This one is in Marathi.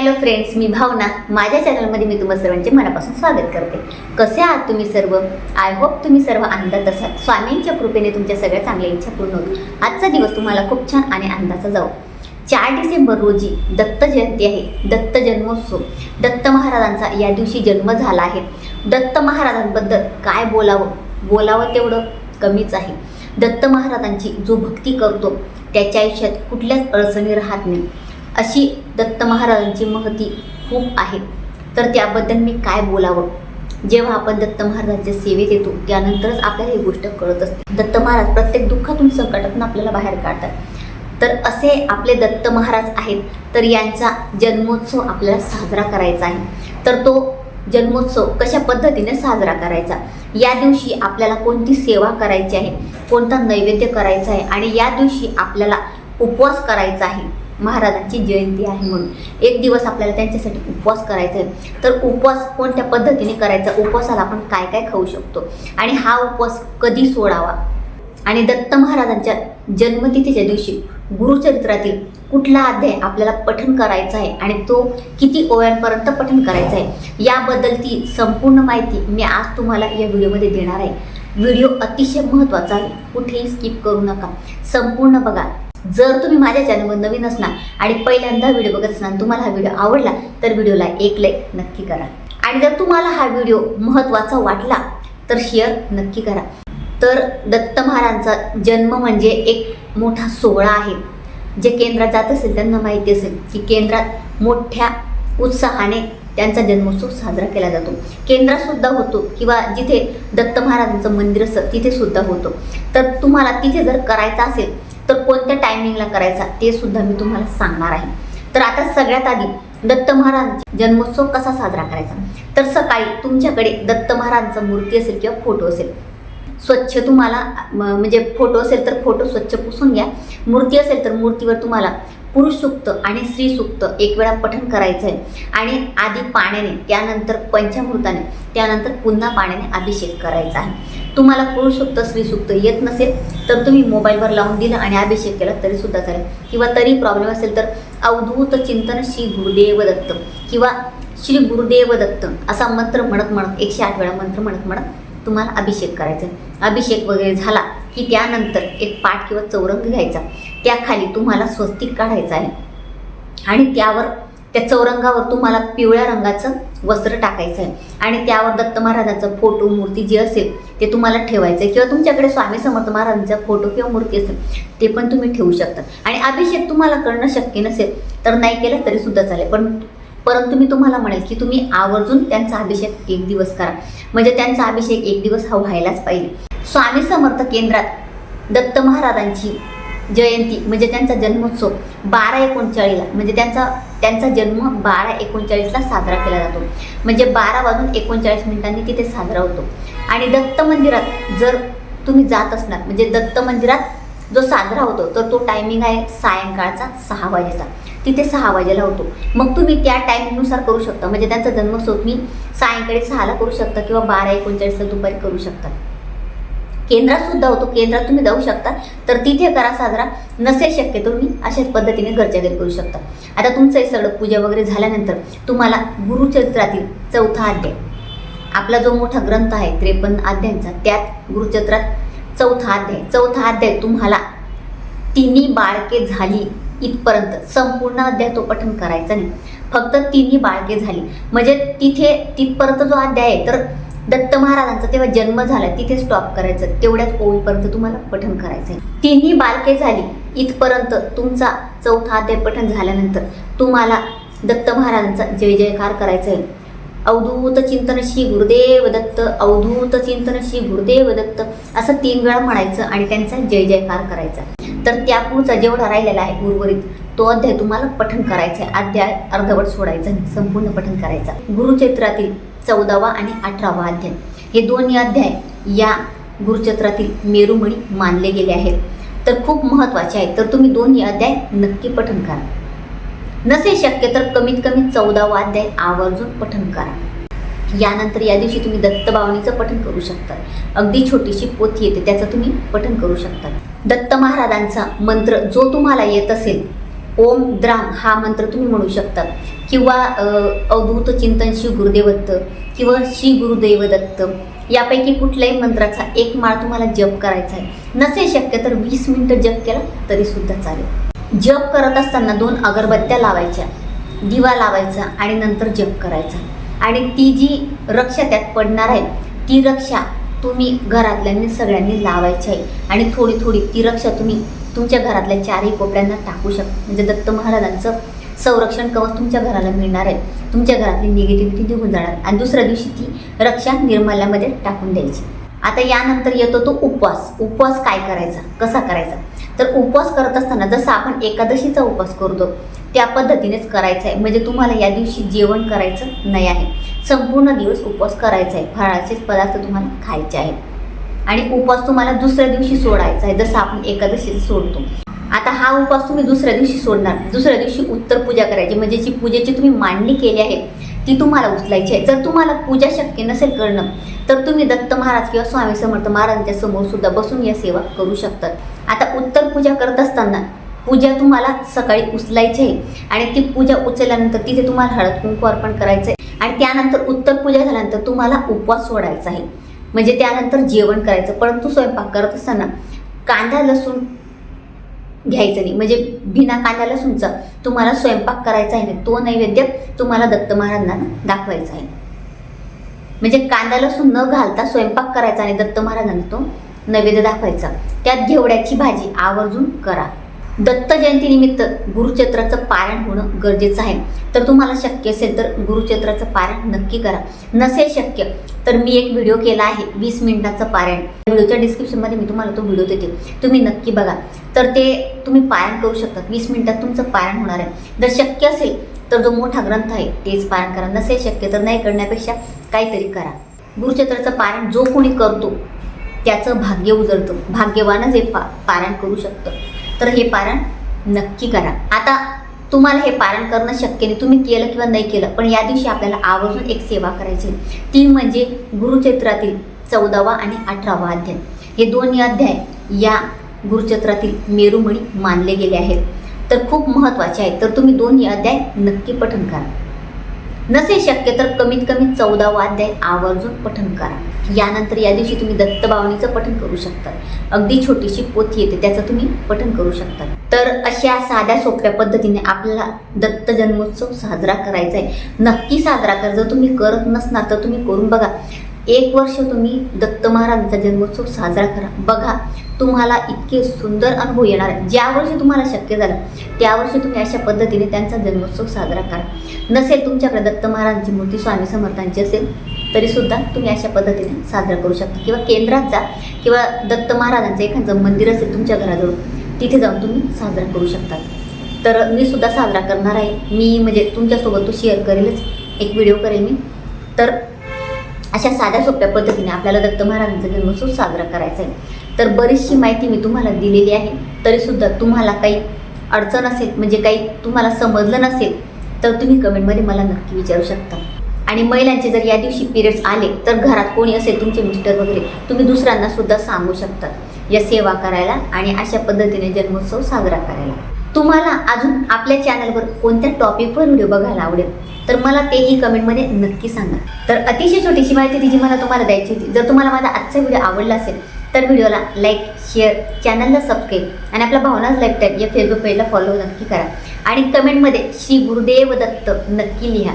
हॅलो फ्रेंड्स मी भावना. माझ्या चॅनलमध्ये मी तुम्हा सर्वांचे मनापासून स्वागत करते. कसे आहात तुम्ही सर्व? आय होप तुम्ही सर्व आनंदात असाल. स्वामींच्या कृपेने तुमच्या सगळ्या चांगल्या इच्छा पूर्ण होतील. आजचा दिवस तुम्हाला खूप छान आणि आनंदाचा जाऊ चार डिसेंबर रोजी दत्त जयंती आहे. दत्त जन्मोत्सव. दत्त महाराजांचा या दिवशी जन्म झाला आहे. दत्त महाराजांबद्दल काय बोलावं? बोलावं तेवढं कमीच आहे. दत्त महाराजांची जो भक्ती करतो त्याच्या आयुष्यात कुठल्याच अडचणी राहत नाही. अशी दत्त महाराजांची महती खूप आहे. तर त्याबद्दल मी काय बोलावं? जेव्हा आपण दत्त महाराजांच्या सेवेत येतो त्यानंतरच आपल्याला ही गोष्ट कळत असते. दत्त महाराज प्रत्येक दुःखातून संकटातून आपल्याला बाहेर काढतात. तर असे आपले दत्त महाराज आहेत तर यांचा जन्मोत्सव आपल्याला साजरा करायचा आहे. तर तो जन्मोत्सव कशा पद्धतीने साजरा करायचा? या दिवशी आपल्याला कोणती सेवा करायची आहे? कोणता नैवेद्य करायचा आहे? आणि या दिवशी आपल्याला उपवास करायचा आहे. महाराजांची जयंती आहे म्हणून. एक दिवस आपल्याला त्यांच्यासाठी उपवास करायचा आहे तर उपवास कोणत्या पद्धतीने करायचा? उपवासाला आपण काय काय खाऊ शकतो? आणि हा उपवास कधी सोडावा? आणि दत्त महाराजांच्या जन्मतिथीच्या दिवशी गुरुचरित्रातील कुठला अध्याय आपल्याला पठण करायचा आहे आणि तो किती ओव्यांपर्यंत पठन करायचा आहे याबद्दलची संपूर्ण माहिती मी आज तुम्हाला या व्हिडिओमध्ये देणार आहे. व्हिडिओ अतिशय महत्त्वाचा आहे. कुठेही स्किप करू नका. संपूर्ण बघा. जर तुम्ही माझ्या चॅनलवर नवीन असणार आणि पहिल्यांदा व्हिडिओ बघत असणार तुम्हाला हा व्हिडिओ आवडला तर व्हिडिओला एक लाईक नक्की करा. आणि जर तुम्हाला हा व्हिडिओ महत्त्वाचा वाटला तर शेअर नक्की करा. तर दत्त महाराजांचा जन्म म्हणजे एक मोठा सोहळा आहे. जे केंद्रात जात असेल त्यांना माहिती असेल की केंद्रात मोठ्या उत्साहाने त्यांचा जन्मोत्सव साजरा केला जातो. केंद्रात सुद्धा होतो किंवा जिथे दत्त महाराजांचं मंदिर असतं तिथे सुद्धा होतो. तर तुम्हाला तिथे जर करायचं असेल तर कोणत्या टायमिंगला करायचा ते सुद्धा मी तुम्हाला सांगणार आहे. तर आता सगळ्यात आधी दत्त महाराज जन्मोत्सव कसा साजरा करायचा? तर सकाळी तुमच्याकडे दत्त महाराजांचा मूर्ती असेल किंवा फोटो असेल. स्वच्छ तुम्हाला म्हणजे फोटो असेल तर फोटो स्वच्छ पुसून घ्या. मूर्ती असेल तर मूर्तीवर तुम्हाला पुरुष सुक्त आणि स्त्री सुक्त एक वेळा पठण करायचं आहे. आणि आधी पाण्याने त्यानंतर पंचामृताने त्यानंतर पुन्हा पाण्याने अभिषेक करायचा आहे. तुम्हाला पुरुष सुक्त स्त्री सुक्त येत नसेल तर तुम्ही मोबाईलवर लावून दिलं आणि अभिषेक केला तरी सुद्धा चालेल. किंवा तरी प्रॉब्लेम असेल तर अवधूत चिंतन श्री गुरुदेव दत्त किंवा श्री गुरुदेव दत्त असा मंत्र म्हणत म्हणत एकशे आठ वेळा मंत्र म्हणत म्हणत तुम्हाला अभिषेक करायचा आहे. अभिषेक वगैरे झाला की त्यानंतर एक पाठ किंवा चौरंग घ्यायचा. त्याखाली तुम्हाला स्वस्तिक काढायचा आहे. आणि त्यावर त्या चौरंगावर तुम्हाला पिवळ्या रंगाचं वस्त्र टाकायचं आहे आणि त्यावर दत्त महाराजांचं फोटो मूर्ती जी असेल ते तुम्हाला ठेवायचं आहे किंवा तुमच्याकडे स्वामी समर्थ महाराजांचा फोटो किंवा मूर्ती असेल ते पण तुम्ही ठेवू शकता. आणि अभिषेक तुम्हाला करणं शक्य नसेल तर नाही केलं तरी सुद्धा चालेल. पण परंतु मी तुम्हाला म्हणेल की तुम्ही आवर्जून त्यांचा अभिषेक एक दिवस करा. म्हणजे त्यांचा अभिषेक एक दिवस हा व्हायलाच पाहिजे. स्वामी समर्थ केंद्रात दत्त महाराजांची जयंती म्हणजे त्यांचा जन्मोत्सव बारा एकोणचाळीसला म्हणजे त्यांचा त्यांचा जन्म बारा एकोणचाळीसला साजरा केला जातो. म्हणजे बारा वाजून एकोणचाळीस मिनिटांनी तिथे साजरा होतो. आणि दत्त मंदिरात जर तुम्ही जात असणार म्हणजे दत्त मंदिरात जो साजरा होतो तर तो टायमिंग आहे सायंकाळचा सहा वाजेचा. तिथे सहा वाजेला होतो. मग तुम्ही त्या टायमिंगनुसार करू शकता. म्हणजे त्यांचा जन्मोत्सव तुम्ही सायंकाळी सहाला करू शकता किंवा बारा एकोणचाळीसला दुपारी करू शकता. केंद्रात सुद्धा होतो. केंद्रात तुम्ही जाऊ शकता. तर तिथे करा साजरा. नसेल शक्य तुम्ही अशाच पद्धतीने घरच्या घरी करू शकता. आता तुमचं हे सगळं पूजा वगैरे झाल्यानंतर तुम्हाला गुरुचरित्रातील चौथा अध्याय. आपला जो मोठा ग्रंथ आहे त्रेपन्न अध्यायांचा त्यात गुरुचरित्रात चौथा अध्याय. चौथा अध्याय तुम्हाला तिन्ही बाळके झाली इथपर्यंत. संपूर्ण अध्याय तो पठण करायचा नाही. फक्त तिन्ही बाळके झाली. म्हणजे तिथे तिथपर्यंत जो अध्याय आहे तर दत्त महाराजांचा तेव्हा जन्म झाला तिथे स्टॉप करायचं. तेवढ्याच ओळीपर्यंत तुम्हाला पठण करायचं आहे तिन्ही बालके झाली. इथपर्यंत तुमचा चौथा अध्याय पठण झाल्यानंतर तुम्हाला दत्त महाराजांचा जय जयकार करायचा आहे अवधूत चिंतन श्री गुरुदेव दत्त अवधूत चिंतन श्री गुरुदेव दत्त असं तीन वेळा म्हणायचं आणि त्यांचा जय जयकार करायचा. तर त्या पुढचा जेवढा राहिलेला आहे उर्वरित तो अध्याय तुम्हाला पठण करायचा आहे अध्याय अर्धवट सोडायचा संपूर्ण पठण करायचा. गुरुक्षेत्रातील चौदावा आणि अठरावा अध्याय. हे दोन्ही अध्याय या गुरुचक्रातील मेरुमणी मानले गेले आहेत. तर खूप महत्त्वाचे आहेत. तर तुम्ही दोन्ही अध्याय नक्की पठन करा. नसे शक्य तर कमीत कमी चौदावा अध्याय आवर्जून पठन करा. यानंतर या दिवशी तुम्ही दत्तभावनीचं पठण करू शकता. अगदी छोटीशी पोथी येते त्याचं तुम्ही पठण करू शकता. दत्त महाराजांचा मंत्र जो तुम्हाला येत असेल ओम द्राम हा मंत्र तुम्ही म्हणू शकता. किंवा अवधूत चिंतन श्री गुरुदेवत्त किंवा श्री गुरुदेव दत्त यापैकी कुठल्याही मंत्राचा एक माळ तुम्हाला जप करायचा आहे. नसेल शक्य तर वीस मिनिटं जप केला तरी सुद्धा चालेल. जप करत असताना दोन अगरबत्त्या लावायच्या. दिवा लावायचा आणि नंतर जप करायचा. आणि ती जी रक्षा त्यात पडणार आहे ती रक्षा तुम्ही घरातल्यांनी सगळ्यांनी लावायची आहे. आणि थोडी थोडी ती रक्षा तुम्ही तुमच्या घरातल्या चारही कोपऱ्यांना टाकू शकता म्हणजे दत्त महाराजांचं संरक्षण कवच तुमच्या घराला मिळणार आहे. तुमच्या घरातली निगेटिव्हिटी निघून जाणार. आणि दुसऱ्या दिवशी ती रक्षा निर्मल्यामध्ये टाकून द्यायची. आता यानंतर येतो तो उपवास. उपवास काय करायचा? कसा करायचा? तर उपवास करत असताना जसं आपण एकादशीचा उपवास करतो त्या पद्धतीनेच करायचा आहे. म्हणजे तुम्हाला या दिवशी जेवण करायचं नाही आहे. संपूर्ण दिवस उपवास करायचा आहे. फळाचेच पदार्थ तुम्हाला खायचे आहेत. आणि उपवास तुम्हाला दुसऱ्या दिवशी सोडायचा आहे. जसं आपण एकादशीचा सोडतो. आता हा उपवास तुम्ही दुसऱ्या दिवशी सोडणार. दुसऱ्या दिवशी उत्तर पूजा करायची. म्हणजे जी पूजेची तुम्ही मांडणी केली आहे ती तुम्हाला उचलायची आहे. जर तुम्हाला पूजा शक्य नसेल करणं तर तुम्ही दत्त महाराज किंवा स्वामी समर्थ महाराजांच्या समोर सुद्धा बसून या सेवा करू शकतात. आता उत्तर पूजा करत असताना पूजा तुम्हाला सकाळी उचलायची आहे आणि ती पूजा उचलल्यानंतर तिथे तुम्हाला हळद कुंकू अर्पण करायचं आहे आणि त्यानंतर उत्तर पूजा झाल्यानंतर तुम्हाला उपवास सोडायचा आहे. म्हणजे त्यानंतर जेवण करायचं. परंतु स्वयंपाक करत असताना कांदा लसूण घ्यायचं नाही. म्हणजे बिना कांदा सुंचा. तुम्हाला स्वयंपाक करायचा आहे ना तो नैवेद्य तुम्हाला दत्त महाराजांना दाखवायचा आहे. म्हणजे कांदा लसूण न घालता स्वयंपाक करायचा आणि दत्त महाराजांना तो नैवेद्य दाखवायचा. त्यात घेवड्याची भाजी आवर्जून करा. दत्त जयंतीनिमित्त गुरुचत्राचं पारायण होणं गरजेचं आहे. तर तुम्हाला शक्य असेल तर गुरुचत्राचं पारायण नक्की करा. नसेल शक्य तर मी एक व्हिडिओ केला आहे वीस मिनिटाचं पारायण. व्हिडिओच्या डिस्क्रिप्शनमध्ये मी तुम्हाला तो व्हिडिओ देते. तुम्ही नक्की बघा. तर ते तुम्ही पारायण करू शकता. वीस मिनिटात तुमचं पारायण होणार आहे. जर शक्य असेल तर जो मोठा ग्रंथ आहे तेच पारायण करा. नसेल शक्य तर नाही करण्यापेक्षा काहीतरी करा. गुरुचत्राचं पारायण जो कोणी करतो त्याचं भाग्य उजळतं भाग्यवानच हे पा पारायण करू शकतं. तर हे पारण नक्की करा. आता तुम्हाला हे पारण करणं शक्य नाही. तुम्ही केलं किंवा नाही केलं पण या दिवशी आपल्याला आवर्जून एक सेवा करायची आहे. ती म्हणजे गुरुचैत्रातील चौदावा आणि अठरावा अध्याय. हे दोन्ही अध्याय या गुरुचैत्रातील मेरुमणी मानले गेले आहेत. तर खूप महत्त्वाचे आहेत. तर तुम्ही दोन्ही अध्याय नक्की पठण करा. नसे शक्य तर कमीत कमी चौदावा अध्याय आवर्जून पठण करा. यानंतर या दिवशी तुम्ही दत्तभावनीचं पठण करू शकता. अगदी छोटीशी पोथी येते त्याचं तुम्ही पठण करू शकता. तर अशा साध्या सोप्या पद्धतीने आपल्याला दत्त जन्मोत्सव साजरा करायचा आहे. नक्की साजरा करा. जर तुम्ही करत नसणार तर तुम्ही करून बघा. एक वर्ष तुम्ही दत्त महाराजांचा जन्मोत्सव साजरा करा. बघा तुम्हाला इतके सुंदर अनुभव येणार आहे. ज्या वर्षी तुम्हाला शक्य झालं त्या वर्षी तुम्ही अशा पद्धतीने त्यांचा जन्मोत्सव साजरा करा. नसेल तुमच्याकडे दत्त महाराजांची मूर्ती स्वामी समर्थांची असेल तरीसुद्धा तुम्ही अशा पद्धतीने साजरा करू शकता. किंवा केंद्रात जा किंवा दत्त महाराजांचं एखादं मंदिर असेल तुमच्या घराजवळ तिथे जाऊन तुम्ही साजरा करू शकता. तर मी सुद्धा साजरा करणार आहे. मी म्हणजे तुमच्यासोबत तो शेअर करेलच. एक व्हिडिओ करेल मी. तर अशा साध्या सोप्या पद्धतीने आपल्याला दत्त महाराजांचा जन्मोत्सव साजरा करायचा आहे. तर बरीचशी माहिती मी तुम्हाला दिलेली आहे. तरीसुद्धा तुम्हाला काही अडचण असेल म्हणजे काही तुम्हाला समजलं नसेल तर तुम्ही कमेंटमध्ये मला नक्की विचारू शकता. आणि महिलांचे जर या दिवशी पिरियड्स आले तर घरात कोणी असेल तुमचे मिस्टर वगैरे तुम्ही दुसऱ्यांना सुद्धा सांगू शकता. या सेवा करायला आणि अशा पद्धतीने जन्मोत्सव साजरा करायला. तुम्हाला अजून आपल्या चॅनलवर कोणत्या टॉपिकवर व्हिडिओ बघायला आवडेल तर मला तेही कमेंटमध्ये नक्की सांगा. तर अतिशय छोटीशी माहिती ती जी मला तुम्हाला द्यायची होती. जर तुम्हाला माझा आजचा व्हिडिओ आवडला असेल तर व्हिडिओला लाईक शेअर चॅनलला सबस्क्राईब आणि आपल्या भावनाच लाईफ या फेसबुक पेजला फॉलो नक्की करा. आणि कमेंटमध्ये श्री गुरुदेव दत्त नक्की लिहा.